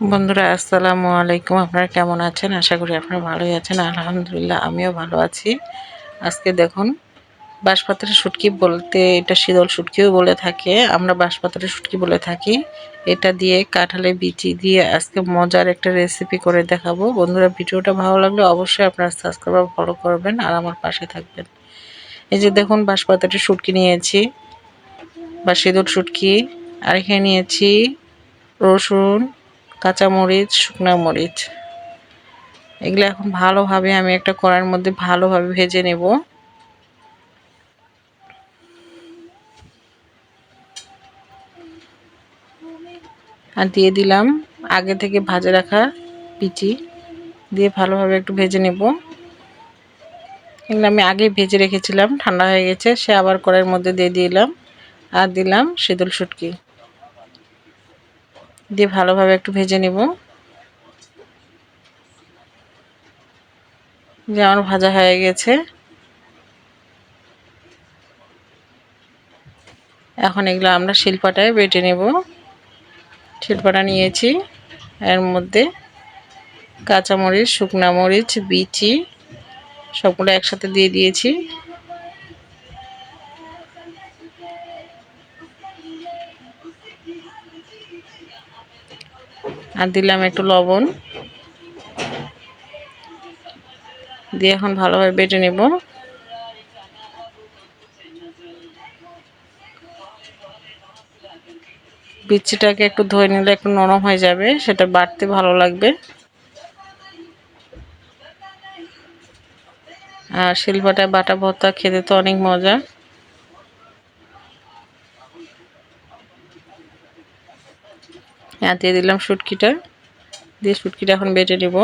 বন্ধুরা, আসসালামু আলাইকুম। আপনারা কেমন আছেন? আশা করি আপনারা ভালোই আছেন। আলহামদুলিল্লাহ, আমিও ভালো আছি। আজকে দেখুন বাঁশপাতারের শুটকি বলতে, এটা শীতল শুটকিও বলে থাকে। আমরা বাঁশপাতারের শুটকি বলে থাকি। এটা দিয়ে কাঁঠালে বিচি দিয়ে আজকে মজার একটা রেসিপি করে দেখাবো। বন্ধুরা, ভিডিওটা ভালো লাগলে অবশ্যই আপনারা সাবস্ক্রাইব ফলো করবেন আর আমার পাশে থাকবেন। এই যে দেখুন বাঁশপাতারের শুটকি নিয়েছি বা শীতল শুটকি। আর এখানে নিয়েছি রসুন কাঁচামরিচ, শুকনো মরিচ। এগুলো এখন ভালোভাবে আমি একটা কড়াইয়ের মধ্যে ভালোভাবে ভেজে নেব। আর দিয়ে দিলাম আগে থেকে ভাজে রাখা পিচি দিয়ে ভালোভাবে একটু ভেজে নেব। এগুলো আমি আগে ভেজে রেখেছিলাম, ঠান্ডা হয়ে গেছে, সে আবার কড়াইয়ের মধ্যে দিয়ে দিলাম। আর দিলাম শীতল শুটকি দিয়ে ভালোভাবে একটু ভেজে নেব। যে আমার ভাজা হয়ে গেছে। এখন এগুলো আমরা শিল্পাটায় বেটে নেব। শিল্পাটা নিয়েছি। এর মধ্যে কাঁচামরিচ, শুকনা মরিচ, বিচি সবগুলো একসাথে দিয়ে দিয়েছি। আর দিলাম একটু লবণ। দিয়ে এখন ভালোভাবে বেটে নেব। বিচিটাকে একটু ধুয়ে নিলে একটু নরম হয়ে যাবে, সেটা বাড়তে ভালো লাগবে। আর শিলপাটায় বাটা ভর্তা খেতে তো অনেক মজা। দিয়ে দিলাম শুটকিটা। দিয়ে শুটকিটা এখন বেটে নেব।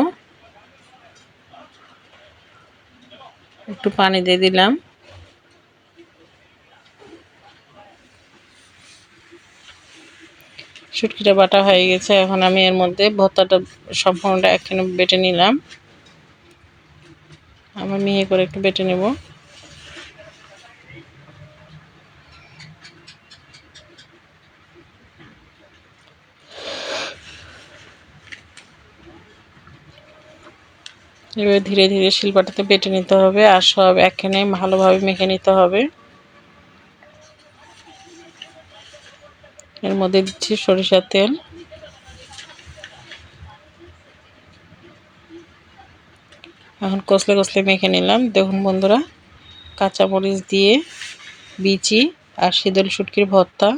একটু পানি দিয়ে দিলাম। শুটকিটা বাটা হয়ে গেছে, এখন আমি এর মধ্যে ভর্তাটা সম্পূর্ণটা একখানে বেটে নিলাম। আমার মিহি করে একটু বেটে নেব। এবার ধীরে ধীরে শিল্পাটাতে বেটে নিতে হবে আর সব একখানে ভালোভাবে মেখে নিতে হবে। এর মধ্যে দিচ্ছি সরিষার তেল। এখন কষলে কষলে মেখে নিলাম। দেখুন বন্ধুরা, কাঁচামরিচ দিয়ে, বিচি আর শীতল শুটকির ভর্তা।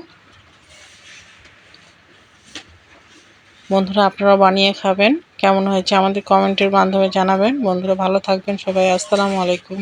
বন্ধুরা আপনারা বানিয়ে খাবেন। কেমন হয়েছে আমাদের কমেন্টের মাধ্যমে জানাবেন। বন্ধুরা ভালো থাকবেন সবাই। আসসালামু আলাইকুম।